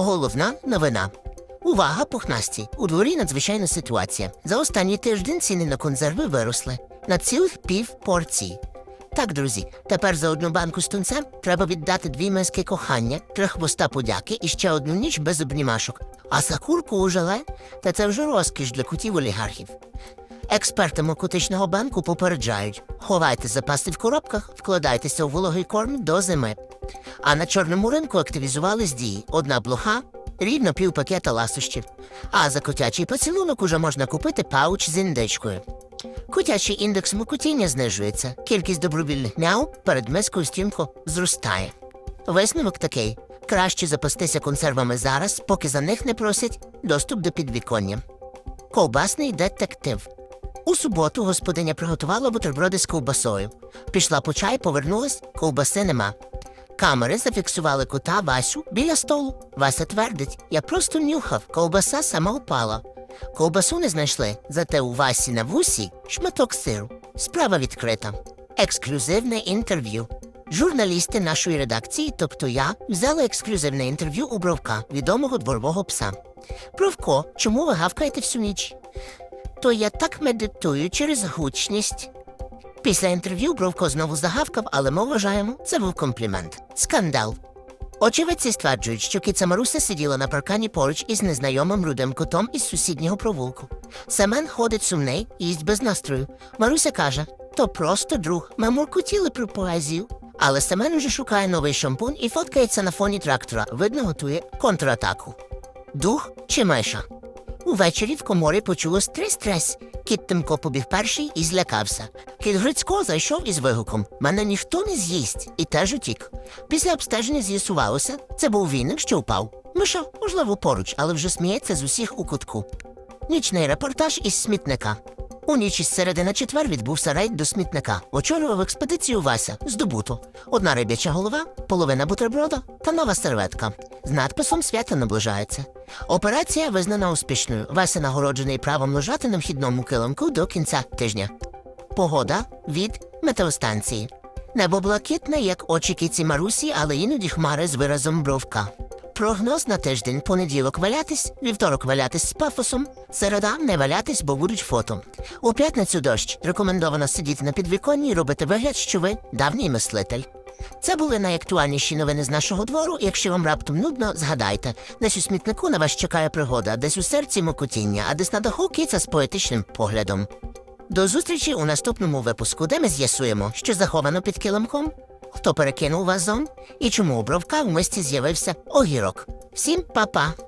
Головна новина. Увага, пухнасті! У дворі надзвичайна ситуація. За останній тиждень ціни на консерви виросли на цілих пів порції. Так, друзі, тепер за одну банку з тунцем треба віддати дві миски кохання, три хвоста подяки і ще одну ніч без обнімашок. А за курку у желе – та це вже розкіш для кутів олігархів. Експерти Мокотичного банку попереджають: ховайте запаси в коробках, вкладайтеся у вологий корм до зими. А на чорному ринку активізувались дії: одна блоха, рівно пів пакета ласощів. А за котячий поцілунок уже можна купити пауч з індичкою. Котячий індекс мокотіння знижується, кількість добровільних мяу перед мискою стінко зростає. Висновок такий: краще запастися консервами зараз, поки за них не просять доступ до підвіконня. Ковбасний детектив. У суботу господиня приготувала бутерброди з ковбасою. Пішла по чай, повернулась, ковбаси нема. Камери зафіксували кота Васю біля столу. Вася твердить, я просто нюхав, ковбаса сама упала. Ковбасу не знайшли, зате у Васі на вусі шматок сиру. Справа відкрита. Ексклюзивне інтерв'ю. Журналісти нашої редакції, тобто я, взяли ексклюзивне інтерв'ю у Бровка, відомого дворового пса. Бровко, чому ви гавкаєте всю ніч? То я так медитую через гучність. Після інтерв'ю Бровко знову загавкав, але ми вважаємо, це був комплімент. Скандал. Очевидці стверджують, що киця Маруся сиділа на паркані поруч із незнайомим рудим котом із сусіднього провулку. Семен ходить сумний, їсть без настрою. Маруся каже: то просто друг. Ми муркотіли про поезію. Але Семен уже шукає новий шампунь і фоткається на фоні трактора. Видно, готує контратаку. Дух чи миша? Увечері в коморі почулось трес-трес. Кіт Тимко побіг перший і злякався. Кіт Грицько зайшов із вигуком Мене ніхто не з'їсть і теж утік. Після обстеження з'ясувалося, це був віник, що впав. Миша, можливо, поруч, але вже сміється з усіх у кутку. Нічний репортаж із смітника. У ніч із середи на четвер відбувся рейд до смітника. Очолював експедицію Вася. Здобуто. Одна рибяча голова, половина бутерброда та нова серветка. З надписом свято наближається. Операція визнана успішною. Вася нагороджений правом лежати на вхідному килимку до кінця тижня. Погода від метеостанції. Небо блакитне, як очі кіці Марусі, але іноді хмари з виразом бровка. Прогноз на тиждень понеділок валятись, вівторок валятись з пафосом, середа не валятись, бо будуть фото. У п'ятницю дощ рекомендовано сидіти на підвіконні і робити вигляд, що ви давній мислитель. Це були найактуальніші новини з нашого двору. Якщо вам раптом нудно, згадайте, десь у смітнику на вас чекає пригода, десь у серці мокотіння, а десь на даху кіця з поетичним поглядом. До зустрічі у наступному випуску, де ми з'ясуємо, що заховано під килимком, хто перекинув вазон і чому у бровка в мисті з'явився огірок. Всім па-па!